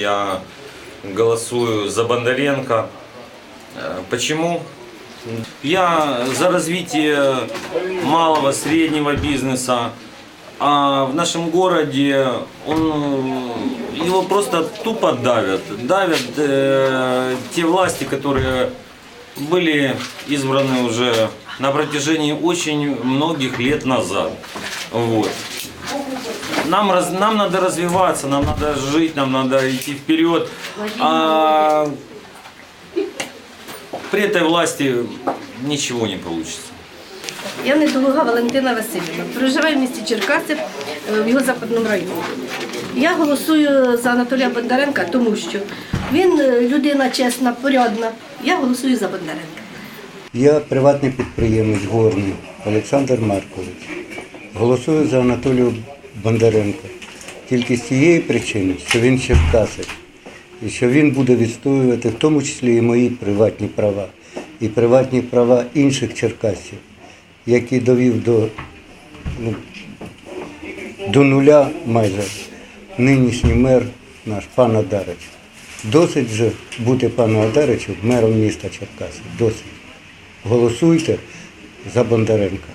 Я голосую за Бондаренко. Э, Почему? Я за развитие малого, среднего бизнеса. А в нашем городе он, его просто тупо давят. Давят э, те власти, которые были избраны уже на протяжении очень многих лет назад. Вот. Нам, раз, нам надо развиваться, нам надо жить, нам надо идти вперед. А при этой власти ничего не получится. Я недолуга Валентина Васильівна. Проживаю в місті Черкаси е, в його западному районі. Я голосую за Анатолія Бондаренка, тому що він е, людина чесна, порядна. Я голосую за Бондаренка. Я приватний підприємець горний Олександр Маркович. Голосую за Анатолія Бондаренка. Тільки з тієї причини, що він черкасик. І що він буде відстоювати в тому числі і мої приватні права, і приватні права інших черкасів, які довів до, ну, до нуля майже нинішній мер наш пан Адарич. Досить вже бути пану Адаричу мером міста Черкаси. Досить. Голосуйте за Бондаренка.